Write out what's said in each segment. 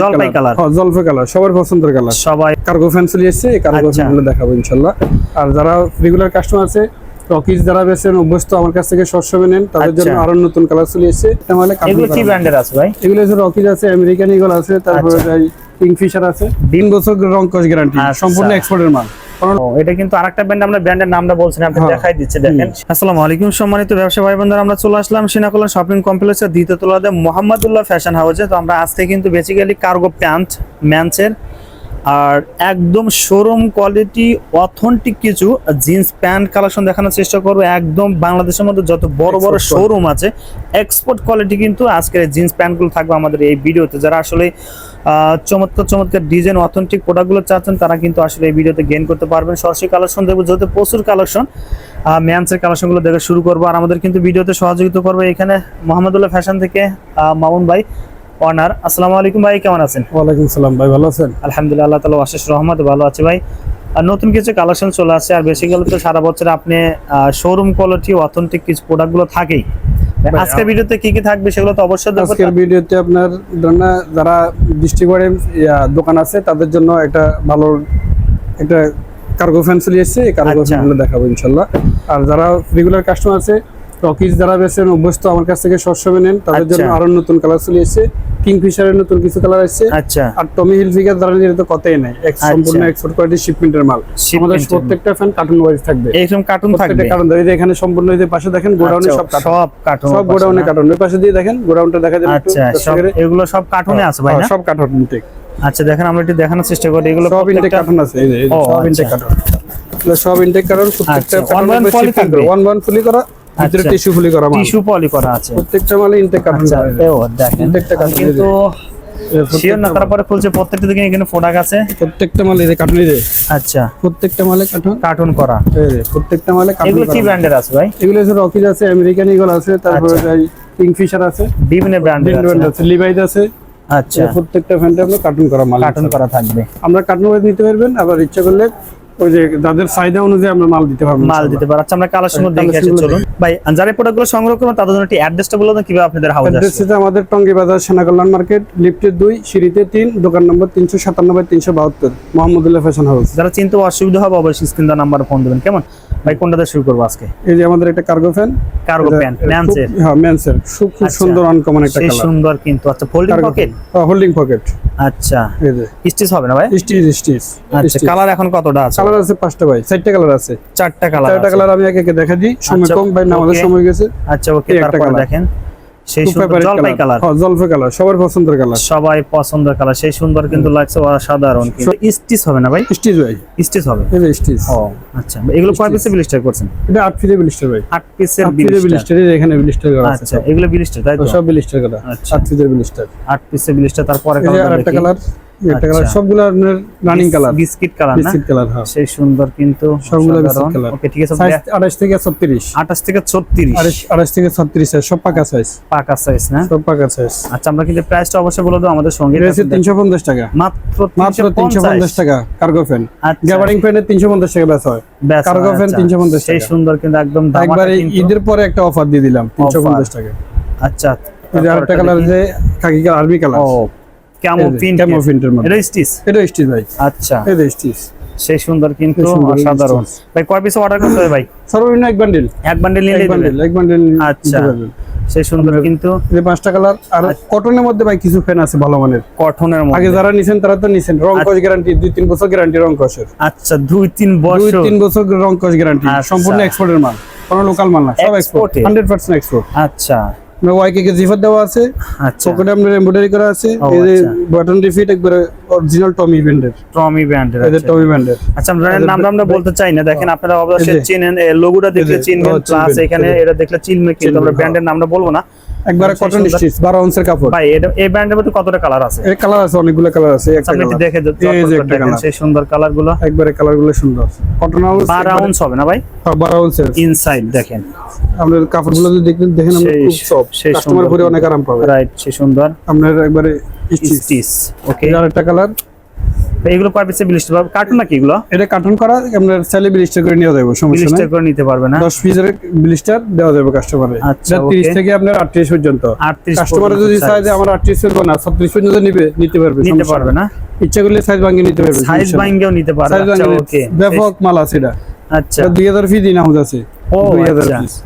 জলপাই কালার হ্যাঁ, জলপাই কালার সবার পছন্দের কালার সবাই কার্গো ফ্যান চলে এসেছে এই কার্গো আচ্ছা। ফ্যানগুলো দেখাবো ইনশাল্লাহ। আর যারা রেগুলার কাস্টমার আছে যারা বেছেন অভ্যস্ত আমার কাছ থেকে সবসময় নেন তাদের জন্য আচ্ছা। আরও নতুন কালার চলে এসেছে। এটা এগুলো কি ব্র্যান্ডের আছে ভাই? এগুলো রকিজ আছে আমেরিকান ইগল আছে তারপরে কিংফিশার আছে? তিন বছর রং কস গ্যারান্টি। আচ্ছা। সম্পূর্ণ এক্সপোর্টের মাল। এটা কিন্তু আরেকটা ব্র্যান্ড আমরা ব্র্যান্ডের নামটা আপনি হ্যাঁ। দেখাই দিচ্ছে দেখেন। আসসালামু আলাইকুম সম্মানিত ব্যবসা ভাই বোনেরা আমরা চলে আসলাম সিনাকলা শপিং কমপ্লেক্সের দ্বিতীয় তলাতে মোহাম্মদুল্লাহ ফ্যাশন হাউসে তো আমরা আজকে কিন্তু বেসিক্যালি কার্গো প্যান্ট ম্যান্সের আর একদম শোরুম কোয়ালিটি অথেন্টিক কিছু জিন্স প্যান্ট কালেকশন দেখানোর চেষ্টা করব। একদম বাংলাদেশের মধ্যে যত বড় বড় শোরুম আছে এক্সপোর্ট কোয়ালিটি কিন্তু আজকের জিন্স প্যান্টগুলো থাকবে আমাদের এই ভিডিওতে যারা আসলে চমৎকার চমৎকার ডিজাইন অথেন্টিক প্রোডাক্টগুলো চাচ্ছেন তারা কিন্তু আসলে এই ভিডিওতে গেইন করতে পারবেন। সরাসরি কালেকশন দেখব যেহেতু প্রচুর কালেকশন ম্যান্সের কালেকশনগুলো দেখে শুরু করব। আর আমাদের কিন্তু ভিডিওতে সহযোগিতা করবে এখানে মোহাম্মদুল্লাহ ফ্যাশন থেকে মামুন ভাই অনার আসসালামু আলাইকুম ভাই কেমন আছেন? ওয়ালাইকুম সালাম ভাই ভালো আছেন? আলহামদুলিল্লাহ আল্লাহ তালা অশেষ রহমত ভালো আছে ভাই। আর নতুন কিছু কালেকশন চলে আসছে আর বেসিক্যালি তো সারা বছর আপনি শোরুম কোয়ালিটি অথেন্টিক কিছু প্রোডাক্টগুলো থাকেই। আজকের ভিডিওতে কি কি থাকবে সেগুলো তো অবশ্যই আজকের ভিডিওতে আপনার ধরেন যারা ডিস্ট্রিক্ট দোকান আছে তাদের জন্য একটা ভালো একটা কার্গো ফ্যান চলে এসেছে। এই কার্গো আচ্ছা। ফ্যানগুলো দেখাবো ইনশাল্লাহ। আর যারা রেগুলার কাস্টমার আছে রকিজ যারা বেছেন অভ্যস্ত আমার কাছ থেকে সবসময় নেন তাদের জন্য আচ্ছা। আরও নতুন কালার চলে এসেছে। কিংফিশারের নতুন কিছু কালার আসছে। আচ্ছা। আর টমি হিলফিগার যারা নিয়ে তো কথাই নাই। এক আচ্ছা। সম্পূর্ণ এক্সপোর্ট কোয়ালিটি শিপমেন্টের মাল। আমাদের প্রত্যেকটা ফ্যান কার্টুন ওয়াইজ থাকবে। এইরকম কার্টুন থাকবে? কার্টুন এই এখানে সম্পূর্ণ এই যে পাশে দেখেন গোডাউনে আচ্ছা, সব কার্টুন সব কার্টুন সব গোডাউনে কার্টুন ওই পাশে দিয়ে দেখেন গোডাউনটা দেখা যাবে আচ্ছা সব এগুলো সব কার্টুনে আছে ভাই হ্যাঁ, না সব কার্টুন ইনটেক আচ্ছা দেখেন আমরা একটু দেখানোর চেষ্টা করি। এগুলো সব ইনটেক কার্টুন আছে। এই যে সব। ইনটেক কার্টুন সব ইনটেক কার্টুন প্রত্যেকটা one one poly থাকবে? ওয়ান ওয়ান ফুলি করা ভিতরে আচ্ছা। টিস্যু ফুলি করা মাল। টিস্যু পলি করা আছে। প্রত্যেকটা মালে ইনটেক কার্টুন আচ্ছা দেখেন। প্রত্যেকটা কার্টুন কিন্তু শিওর না তারপরে খুলছে প্রত্যেকটা দিকে এখানে আছে। প্রত্যেকটা মালে এই কার্টুন আচ্ছা। প্রত্যেকটা মালে কার্টুন কার্টুন করা। প্রত্যেকটা মালে কার্টুন এগুলো কি ব্র্যান্ডের আছে ভাই? এগুলো রকিজ আছে আমেরিকান ইগল আছে তারপরে কিংফিশার আছে। বিভিন্ন ব্র্যান্ডের আছে। আছে লিভাইজ আছে। আচ্ছা। প্রত্যেকটা ফ্যানটা আপনার কার্টুন করা মাল কার্টুন করা থাকবে। আমরা কার্টুন নিতে পারবেন আবার ইচ্ছা করলে ওই যে যাদের চাহিদা অনুযায়ী আমরা মাল দিতে পারব মাল দিতে পারব। আচ্ছা আমরা কালেকশন দেখে আসি চলুন। ভাই যারা প্রোডাক্টগুলো সংগ্রহ করবেন তাদের জন্য একটি অ্যাড্রেসটা বলে দেন কীভাবে আপনাদের হাউস অ্যাড্রেস আমাদের টঙ্গী বাজার সেনাকল্যাণ মার্কেট লিফটের দুই সিঁড়িতে তিন দোকান নম্বর তিনশো সাতানব্বই তিনশো বাহাত্তর মোহাম্মদুল্লাহ ফ্যাশন হাউস। যারা চিনতে অসুবিধা হবে অবশ্যই স্ক্রিন দা নাম্বার ফোন দেবেন কেমন? ভাই কোনটাতে শুরু করব আজকে? এই যে আমাদের একটা কার্গো ফ্যান কার্গো প্যান্ট ম্যানসের হ্যাঁ ম্যানসের খুব খুব আচ্ছা। সুন্দর আনকমন একটা কালার সুন্দর কিন্তু। আচ্ছা ফোল্ডিং পকেট হোল্ডিং পকেট আচ্ছা। এই যে। স্টিচ হবে না ভাই? স্টিচ স্টিচ আচ্ছা কালার এখন কতটা আছে? কালার আছে পাঁচটা ভাই চারটা কালার আছে। চারটা কালার চারটা কালার আমি একে একে দেখা দিই। সময় আচ্ছা, কম ভাই না আমাদের সময় গেছে। আচ্ছা ওকে তারপর দেখেন। সেই সুন্দর জলপাই কালার হ্যাঁ জলপাই কালার সবার পছন্দের কালার সবাই পছন্দের কালার সেই সুন্দর কিন্তু লাগছে অসাধারণ কিন্তু। স্টিচ হবে না ভাই? স্টিচ ভাই। স্টিচ হবে? এই যে স্টিচ। ও আচ্ছা। এগুলো কয় পিসে ব্লিস্টার করছেন? এটা আট ফিরে ব্লিস্টার ভাই। আট পিসের আট ব্লিস্টার এখানে ব্লিস্টার করা আছে আচ্ছা এগুলো ব্লিস্টার তাই তো? সব ব্লিস্টার করা। আচ্ছা। আট ফিরে বিলিস্টার আট পিসের ব্লিস্টার তারপরে কালার আরেকটা কালার একটা কালার। সবগুলো আপনার রানিং কালার বিস্কিট কালার না? বিস্কিট কালার হ্যাঁ। সেই সুন্দর কিন্তু সবগুলো অসাধারণ। biscuit ওকে ঠিক আছে 28 থেকে 36 আঠাশ থেকে ছত্রিশ। 28 থেকে 36 সব পাকা সাইজ পাকা সাইজ না? সব পাকা সাইজ আচ্ছা আমরা কিন্তু প্রাইসটা অবশ্যই বলে দেবো আমাদের সঙ্গে। এটা 350 টাকা। মাত্র মাত্র 350 350 টাকা কার্গো ফ্যান গ্যাবারিং ফ্যানের 350 টাকা বেচা হয়। Cargo fan. 350 সেই সুন্দর কিন্তু একদম একবারে ঈদের পরে একটা অফার দিয়ে দিলাম 350 টাকা। আচ্ছা। এই যে আরেকটা কালার যে খাকি কালার আর্মি কালার ও ক্যামো প্রিন্ট ক্যামো প্রিন্টের মধ্যে এটা স্টিচ এটা স্টিচ ভাই। আচ্ছা। যে স্টিচ সেই সুন্দর কিন্তু অসাধারণ। ভাই কয় পিস অর্ডার করতে হবে ভাই? সর্বনিম্ন এক বান্ডিল এক বান্ডেল নিলে এক বান্ডিল এক বান্ডিল আচ্ছা। সেই সুন্দর কিন্তু যে পাঁচটা কালার আর কটনের মধ্যে ভাই কিছু ফ্যান আছে ভালো মানের। কটনের আগে যারা নিছেন তারা তো নিছেন। রং কস গ্যারান্টি দুই তিন বছর গ্যারান্টি রং কসের আচ্ছা দুই তিন দুই তিন বছর রং কস গ্যারান্টি আচ্ছা। সম্পূর্ণ এক্সপোর্টের মাল। কোনো লোকাল মাল না সব এক্সপোর্ট Export এর? হান্ড্রেড পার্সেন্ট এক্সপোর্ট আচ্ছা। ওয়াইকে কে জিফার দেওয়া আছে। আচ্ছা। পকেটে আপনার এমব্রয়ডারি করা আছে। এই যে আচ্ছা। একবারে অরিজিনাল টমি ব্র্যান্ডের টমি ব্র্যান্ডের টমি ব্র্যান্ডের আচ্ছা। আমরা নামটা আমরা বলতে চাই না। দেখেন আপনারা অবশ্যই এই চিনেন লোগোটা দেখলে চিনবেন প্লাস এখানে এটা দেখলে চিনবেন কিন্তু আমরা ব্র্যান্ডের নামটা বলব না। একবারে কটন স্টিচ বারো অংশের কাপড়। ভাই এটা এই ব্র্যান্ডের মধ্যে কতটা কালার আছে? এর কালার আছে অনেকগুলো কালার আছে একটা আপনি দেখে এই যে একটা দেখেন সেই সুন্দর কালারগুলো। একবারে কালারগুলো সুন্দর। কটন হাউস বারো আউন্স হবে না ভাই? বারো অংশের ইনসাইড দেখেন। আপনার কাপড়গুলো যদি দেখেন দেখেন আমরা খুব সফট সেই কাস্টমার পরে অনেক আরাম পাবে। রাইট সেই সুন্দর। আপনার একবারে স্টিচ ওকে আর একটা কালার এগুলো কয় পিসে ব্লিস্টার পাবে কার্টুন নাকি এগুলো? এটা কার্টন করা চাইলে ব্লিস্টার করে নিয়ে যাবে সমস্যা ব্লিস্টার করে নিতে পারবে না? দশ পিসের ব্লিস্টার দেওয়া যাবে কাস্টমারে আচ্ছা, তিরিশ okay। থেকে আপনার আটত্রিশ পর্যন্ত। 38 কাস্টমার যদি size। চায় যে আমার আটত্রিশ করব না ছত্রিশ পর্যন্ত নিবে নিতে পারবে নিতে পারবে না? ইচ্ছা করলে সাইজ ভাঙিয়ে নিতে পারবে সাইজ ভাঙ্গেও নিতে পারবে আচ্ছা ওকে ব্যাপক মাল আছে এটা। আচ্ছা। দুই হাজার ফি দিন আমাদের আছে। ও, দুই হাজার আচ্ছা। piece।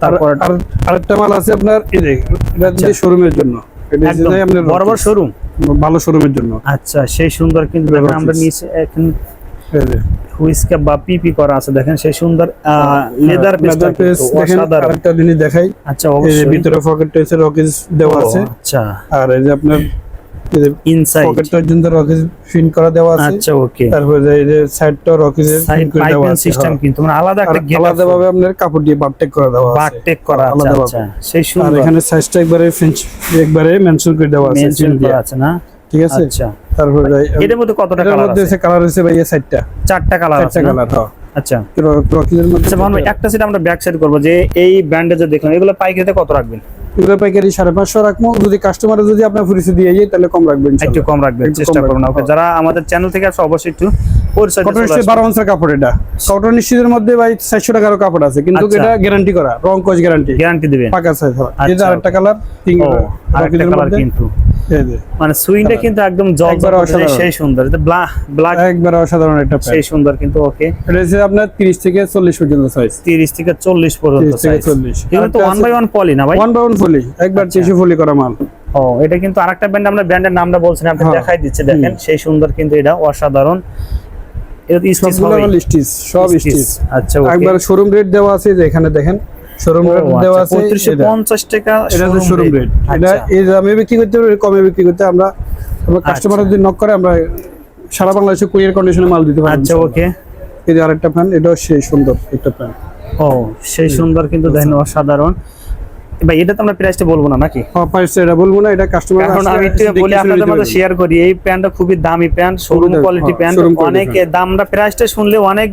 তারপর আর আর- আরেকটা মাল আছে আপনার এই যে এটা আচ্ছা। শোরুমের জন্য। এটা আপনার বড় শোরুম ভালো শোরুমের জন্য। আচ্ছা সেই সুন্দর কিন্তু আমরা নিয়েছি নিচে এখন হুইস্কা বা পিপি করা আছে দেখেন সেই সুন্দর লেদার লেদার পেস দেখেন আরেকটা জিনিস দেখাই। আচ্ছা অবশ্যই। ভিতরে পকেট রয়েছে রকিজ দেওয়া আছে। আচ্ছা। আর এই যে আপনার ইনসাইড পকেট পর্যন্ত রকেজ ফিন করা দেওয়া আছে। আচ্ছা ওকে তারপরে এই যে সাইডটা রকেজ সাইড পাইপিং সিস্টেম হ্যাঁ। কিন্তু মানে আলাদা একটা গেট আলাদা ভাবে আপনার কাপড় দিয়ে বারটেক করা দেওয়া আছে। বারটেক করা আছে আচ্ছা সেই আর এখানে সাইজটা একবারে ফিঞ্চ একবারে মেনশন করে দেওয়া আছে মেনশন করা আছে না? ঠিক আছে? আচ্ছা। তারপরে এটার মধ্যে কতটা কালার মধ্যে আছে? হচ্ছে কালার হচ্ছে ভাই এই সাইডটা চারটা কালার আছে চারটা কালার হ্যাঁ। আচ্ছা। রকিজের মধ্যে ভাই, একটা সেট আমরা ব্যাক সাইড করব যে এই ব্র্যান্ডে যে দেখলাম এগুলো পাইকারিতে কত রাখবেন? এগুলো পাইকারি সাড়ে পাঁচশো রাখব। যদি কাস্টমার যদি আপনার পরিচয় দিয়ে যায় তাহলে কম রাখবেন একটু কম রাখবেন চেষ্টা করুন। ওকে যারা আমাদের চ্যানেল থেকে আসে অবশ্যই একটু পরিচয়। বারো অংশের কাপড় এটা কটন নিশ্চিতের মধ্যে ভাই চারশো টাকারও কাপড় আছে কিন্তু আচ্ছা। এটা গ্যারান্টি করা রং কোচ গ্যারান্টি গ্যারান্টি দেবে পাকা সাইজ হয়। এই আচ্ছা, আরেকটা কালার আরেকটা কালার কিন্তু। মানে সুইংটা কিন্তু একদম সেই সুন্দর। এটা ব্ল্যাক একবার অসাধারণ একটা সেই সুন্দর কিন্তু ওকে এটা হচ্ছে আপনার তিরিশ থেকে চল্লিশ পর্যন্ত সাইজ 30 থেকে 40 পর্যন্ত 30 size। 40 এগুলো তো বাই ওয়ান পলি না ভাই? ওয়ান বাই ওয়ান ফলি একবার আচ্ছা। টিস্যু ফলি করা মাল। ও এটা কিন্তু আরেকটা ব্র্যান্ড আমরা ব্র্যান্ডের নামটা বলছেন আপনি হ্যাঁ। দেখাই দিচ্ছে দেখেন। সেই সুন্দর কিন্তু এটা অসাধারণ। এটা স্টিচ সব স্টিচ আচ্ছা একবার শোরুম রেট দেওয়া আছে যে এখানে দেখেন। শোরুম রেট দেওয়া আছে 3550 টাকা এটা তো শোরুম রেট এটা আচ্ছা। এই দামে বিক্রি করতে পারবে কমে বিক্রি করতে আমরা আমরা কাস্টমার যদি নক করে আমরা সারা বাংলাদেশে কুরিয়ার কন্ডিশনে মাল দিতে পারি আচ্ছা ওকে এই যে আরেকটা ফ্যান এটাও সেই সুন্দর একটা ফ্যান ও সেই সুন্দর কিন্তু দেখেন অসাধারণ। ভাই এটা তো আমরা প্রাইসটা বলব না নাকি? প্রাইস এটা বলব না এটা কাস্টমার কারণ আমি একটু বলি আপনাদের মধ্যে শেয়ার করি এই প্যান্টটা খুবই দামি প্যান্ট শোরুম কোয়ালিটি হ্যাঁ, প্যান্ট অনেকে দামটা প্রাইসটা শুনলে অনেক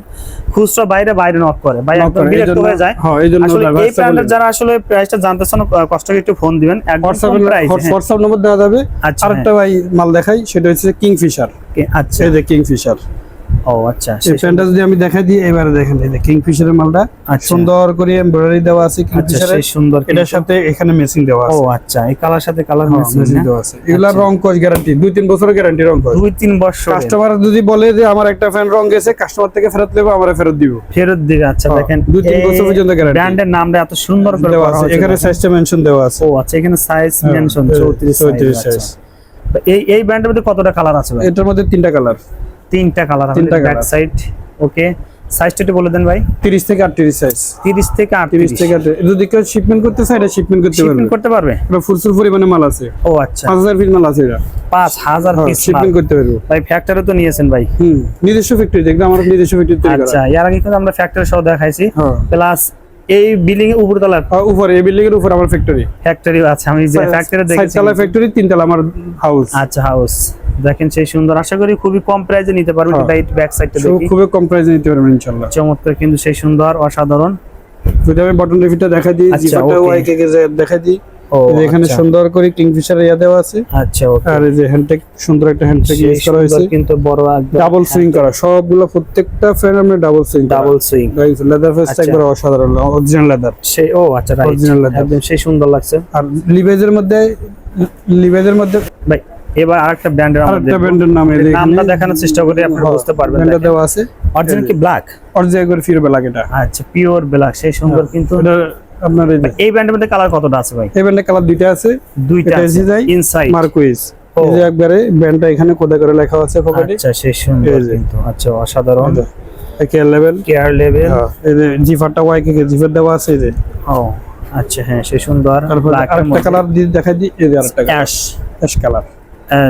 খুচরা বাইরে বাইরে নক করে। ভাই একদম বিরক্ত হয়ে যায়। হ্যাঁ, আসলে এই প্যান্টের যারা আসলে প্রাইসটা জানতে চান কষ্ট করে একটু ফোন দিবেন। একদম প্রাইস হোয়াটসঅ্যাপ নম্বর দেওয়া যাবে। আচ্ছা, আরেকটা ভাই মাল দেখাই সেটা হচ্ছে কিংফিশার আচ্ছা। এই যে কিংফিশার ও আচ্ছা এই প্যান্টটা যদি আমি দেখাই দিই এবারে দেখেন এই কিংফিশারের মালটা। আচ্ছা। সুন্দর করে এমব্রয়ডারি দেওয়া আছে আচ্ছা কিংফিশারের। সুন্দর এটার সাথে এখানে মেসিং দেওয়া আছে। ও আচ্ছা এই কালার সাথে কালার হ্যাঁ, messing দেওয়া আছে। এগুলা আচ্ছা। রং কোচ গ্যারান্টি দুই তিন বছরের গ্যারান্টি রং কোচ দুই তিন বছর কাস্টমার যদি বলে যে আমার একটা ফ্যান রং গেছে কাস্টমার থেকে ফেরত নেব আমরা ফেরত দিব। ফেরত দিবে আচ্ছা হ্যাঁ, দেখেন দুই তিন বছর পর্যন্ত guarantee। ব্র্যান্ডের নামটা এত সুন্দর করে দেওয়া আছে। এখানে। সাইজটা মেনশন দেওয়া আছে। ও আচ্ছা এখানে সাইজ মেনশন এই 34 34 সাইজ। এই এই ব্র্যান্ডের মধ্যে কতটা কালার আছে এটার মধ্যে তিনটা কালার তিনটা কালার আছে ব্যাক সাইড ওকে সাইজটা একটু বলে দেন ভাই। তিরিশ থেকে আটত্রিশ সাইজ 30 থেকে 38 তিরিশ থেকে 38 যদি কেউ শিপমেন্ট করতে চায় এটা শিপমেন্ট করতে পারবে। শিপিং করতে পারবে? এটা ফুলসুল পরিমাণে মাল আছে। ও আচ্ছা। পাঁচ হাজার পিস মাল আছে এটা। 5000 পিস শিপমেন্ট করতে পারবে। ভাই ফ্যাক্টরি তো নিয়েছেন ভাই। হুম নিজস্ব ফ্যাক্টরি দেখবে আমার নিজস্ব ফ্যাক্টরি তৈরি করা। আচ্ছা এর আগে কিন্তু আমরা ফ্যাক্টরি সহ দেখাইছি। হ্যাঁ। প্লাস এই বিল্ডিং এর উপরতলার আর উপরে এই বিল্ডিং এর উপর আমার ফ্যাক্টরি ফ্যাক্টরি আছে আমি যে ফ্যাক্টরি দেখেছি। সাততলা ফ্যাক্টরি তিনতলা আমার হাউস আচ্ছা হাউস দেখেন সেই সুন্দর। আশা করি খুবই কম প্রাইসে নিতে পারবেন। এটা ব্যাক সাইডটা দেখি। খুবই কম প্রাইসে নিতে পারবেন ইনশাআল্লাহ চমৎকার কিন্তু সেই সুন্দর অসাধারণ। যদি আমি বটন রিফিটটা দেখা দিই okay. ওয়াইকে কে দেখা দিই এখানে আচ্ছা। সুন্দর করে কিংফিশার ইয়া দেওয়া আছে। আচ্ছা ওকে আর এই যে হ্যান্ডটেক সুন্দর একটা হ্যান্ডটেক ইউজ করা হয়েছে। কিন্তু বড় ডাবল সুইং করা সবগুলো প্রত্যেকটা ফ্যান আমরা double swing double swing guys leather আচ্ছা। একবার অসাধারণ অরিজিনাল লেদার সেই ও আচ্ছা রাইট Original leather। একদম সেই সুন্দর লাগছে। আর লিভেজের মধ্যে লিভেজের মধ্যে ভাই এবার আরেকটা ব্র্যান্ডের আরেকটা। ব্র্যান্ডের নাম এই যে নামটা দেখানোর চেষ্টা করি আপনারা হ্যাঁ, বুঝতে পারবেন। ব্র্যান্ডটা দেওয়া আছে। অরিজিনাল কি ব্ল্যাক অরিজিনাল করে ফিরবে লাগে এটা। আচ্ছা পিওর ব্ল্যাক সেই সুন্দর কিন্তু এটা আপনার এই এই ব্র্যান্ডের মধ্যে কালার কতটা আছে ভাই? এই ব্র্যান্ডের কালার দুইটা আছে। দুইটা আছে ইনসাইড মার্কুইজ এই যে একবারে ব্র্যান্ডটা এখানে কোদা করে লেখা আছে পকেটে আচ্ছা সেই সুন্দর কিন্তু। আচ্ছা অসাধারণ। কেয়ার লেভেল কেয়ার লেভেল এই যে জিফারটা ওয়াই কে জিফার দেওয়া আছে এই যে। ও আচ্ছা হ্যাঁ সেই সুন্দর ব্ল্যাক আরেকটা কালার দিয়ে দেখা দিই এই যে আরেকটা অ্যাশ অ্যাশ কালার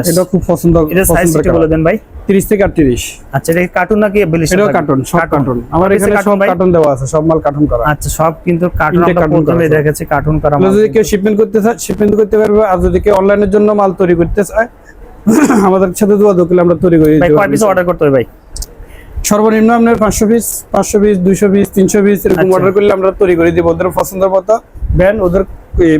এটা খুব পছন্দ এটা সাইজ পছন্দের একটু বলে দেন ভাই। 30 থেকে 38 আচ্ছা এটা কার্টুন নাকি ব্লিস্টার এটাও কার্টুন সব কার্টুন আমার এখানে সব কার্টুন দেওয়া আছে সব মাল কার্টুন করা। আচ্ছা সব কিন্তু কার্টুন আমরা প্রথমে দেখেছি কার্টুন করা মাল। যদি কেউ শিপমেন্ট করতে চায় শিপমেন্ট করতে পারবে আর যদি কেউ অনলাইনের জন্য মাল তৈরি করতে চায় আমাদের সাথে যোগাযোগ করলে আমরা তৈরি করে ভাই কয় পিস অর্ডার করতে হবে ভাই? সর্বনিম্ন আপনার পাঁচশো পিস পাঁচশো পিস দুইশো পিস তিনশো পিস এরকম আচ্ছা। অর্ডার করলে আমরা তৈরি করে দিব। ওদের পছন্দ মতো ব্যান্ড ওদের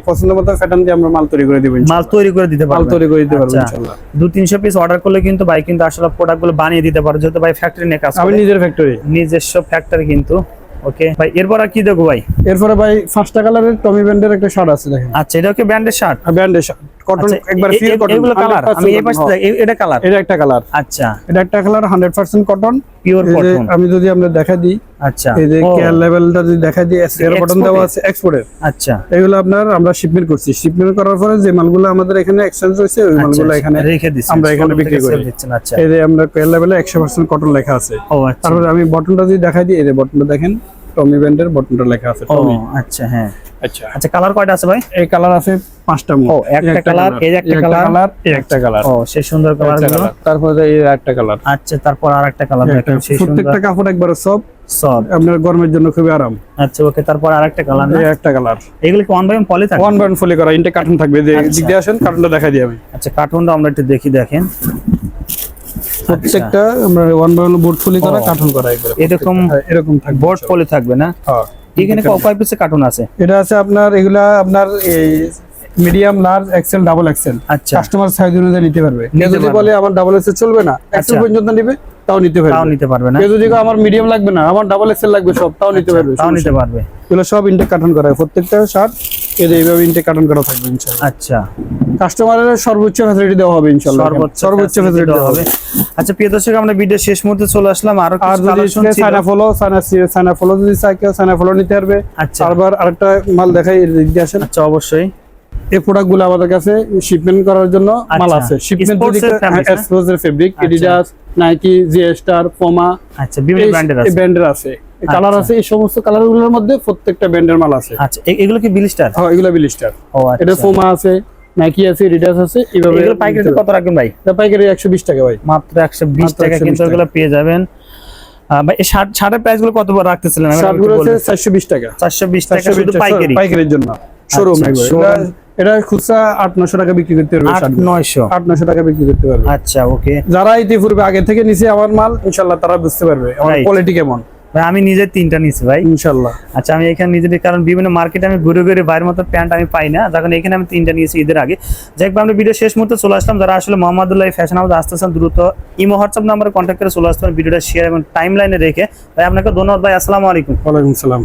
পছন্দ মতো প্যাটার্ন দিয়ে আমরা মাল তৈরি করে দিব মাল তৈরি করে দিতে মাল তৈরি করে দিতে পারব আচ্ছা। দু তিনশো পিস অর্ডার করলে কিন্তু ভাই কিন্তু আসলে প্রোডাক্টগুলো বানিয়ে দিতে পারে যেহেতু ভাই ফ্যাক্টরি নিয়ে কাজ আমি নিজের ফ্যাক্টরি নিজস্ব ফ্যাক্টরি কিন্তু ওকে ভাই এরপর আর কি দেখো ভাই? এরপরে ভাই কালারের টমি ব্যান্ডের একটা শার্ট আছে দেখেন। আচ্ছা এটা কি ব্র্যান্ডের শার্ট ব্যান্ডের শার্ট কটন আচ্ছা একবার পিওর কটন এগুলো কালার আমি এই পাশে এটা কালার এটা একটা কালার আচ্ছা। এটা একটা colour hundred percent cotton pure cotton আমি যদি আমরা দেখা দিই আচ্ছা। এই যে কেয়ার লেভেলটা যদি দেখা দিই এর বটন দেওয়া আছে এক্সপোর্টের আচ্ছা। এগুলো আপনার আমরা শিপমেন্ট করছি। শিপমেন্ট করার পরে যে মালগুলো আমাদের এখানে এক্সচেঞ্জ হয়েছে ওই আচ্ছা, মালগুলো এখানে রেখে আমরা এখানে বিক্রি করি। দিচ্ছেন আচ্ছা। এই যে আমরা কেয়ার লেভেলে একশো পার্সেন্ট কটন লেখা আছে। আচ্ছা। তারপরে আমি বটনটা যদি দেখাই দিই এই যে বটনটা দেখেন। টমি ব্যান্ডের বটনটা লেখা আছে টমি আচ্ছা হ্যাঁ। আচ্ছা। আচ্ছা কালার কয়টা আছে ভাই? এই কালার আছে পাঁচটা ও, একটা colour, এই একটা কালার এই একটা কালার। ও সেই সুন্দর কালার। গুলো তারপরে এই একটা কালার। আচ্ছা তারপর আরেকটা কালার দেখেন সেই সুন্দর। প্রত্যেকটা কাপড় একবারে সব। সব। আপনার গরমের জন্য খুবই আরাম। আচ্ছা ওকে তারপর আর একটা কালার এই একটা কালার। এগুলো কি ওয়ান বাই ওয়ান পলি থাকে ওয়ান বাই ফুলি করা ইনটে কার্টুন থাকবে যে আচ্ছা। দিক দিয়ে আসেন কার্টুনটা দেখা দিই আমি। আচ্ছা কার্টুনটা আমরা একটু দেখি দেখেন। প্রত্যেকটা আমরা ওয়ান বাই ওয়ান বোর্ড ফুলি করা। কার্টুন করা এরকম হ্যাঁ, এরকম থাকবে বোর্ড পলি থাকবে না? হ্যাঁ। এখানে কয় পিসের কার্টুন আছে? এটা আছে আপনার এগুলা আপনার এই medium large XL double XL আচ্ছা। কাস্টমার সাইজ অনুযায়ী নিতে পারবে। কেউ যদি বলে আমার ডাবল এক্সেল চলবে না এক্সেল আচ্ছা। পর্যন্ত নিবে তাও নিতে পারবে। তাও নিতে পারবে না? কেউ যদি আমার মিডিয়াম লাগবে না আমার ডাবল এক্সেল লাগবে সব তাও নিতে পারবে তাও নিতে পারবে। এগুলো সব ইনটেক কার্টন করা হয়। প্রত্যেকটা শার্ট এর এইভাবে ইনটেক কার্টন করা থাকবে ইনশাআল্লাহ। আচ্ছা। কাস্টমারের সর্বোচ্চ ফ্যাসিলিটি দেওয়া হবে ইনশাআল্লাহ সর্বোচ্চ ফ্যাসিলিটি দেওয়া হবে। আচ্ছা প্রিয় দর্শক আমরা ভিডিও শেষ মুহূর্তে চলে আসলাম। আরও আর যদি সাইনা ফলো সাইনা সাইনা ফলো যদি চাই কেউ সাইনা ফলো নিতে পারবে। আচ্ছা। আবার আরেকটা মাল দেখাই দিয়ে আসেন। আচ্ছা অবশ্যই। এই প্রোডাক্টগুলো আমাদের কাছে শিপমেন্ট করার জন্য মাল আচ্ছা। আছে। শিপমেন্ট যদি? এক্সপোজের fabric. Adidas Nike G Star Puma আচ্ছা। বিভিন্ন ব্র্যান্ডের আছে। ব্র্যান্ডের আছে। কালার আচ্ছা। আছে এই সমস্ত কালারগুলোর মধ্যে প্রত্যেকটা ব্র্যান্ডের মাল আছে। আচ্ছা এগুলো কি বিলিস্টার? হ্যাঁ এগুলো বিলিস্টার। ও আচ্ছা। এটা পোমা আছে নাইকি আছে এডিডাস আছে এইভাবে এগুলো পাইকারি কত রাখবেন ভাই? এটা পাইকারি একশো বিশ টাকা ভাই। মাত্র একশো বিশ মাত্র টাকা কিন্তু এগুলো পেয়ে যাবেন। ভাই এই শার্ট শার্টের কত রাখতেছিলেন? আছে টাকা। চারশো বিশ টাকা 420 শুধু পাইকারি? পাইকারির জন্য। শোরুম আচ্ছা। এটা- এটা খুচরা আট নশো টাকা বিক্রি করতে পারবে আট নয়শো আট নশো টাকা বিক্রি করতে পারবে। আচ্ছা ওকে। যারা ইতিপূর্বে আগে থেকে নিচে আমার মাল ইনশাল্লাহ তারা বুঝতে পারবে আমার কোয়ালিটি কেমন। ভাই আমি নিজের তিনটা নিছি ভাই। ইনশাল্লাহ। আচ্ছা আমি এখানে নিজের কারণ বিভিন্ন মার্কেটে আমি ঘুরে ঘুরে বাইরের মতো প্যান্ট আমি পাই না। যখন এখানে আমি তিনটা নিয়েছি ঈদের আগে। যাই আমরা ভিডিও শেষ মুহূর্তে চলে আসলাম। যারা আসলে মোহাম্মদুল্লাহ ফ্যাশন হাউস আসতেছেন দ্রুত ইমো হোয়াটসঅ্যাপ নাম্বারে কন্ট্যাক্ট করে চলে আসতাম ভিডিওটা শেয়ার এবং টাইম লাইনে রেখে। ভাই আপনাকে ধন্যবাদ ভাই। আসসালামু আলাইকুম। ওয়ালাইকুম সালাম।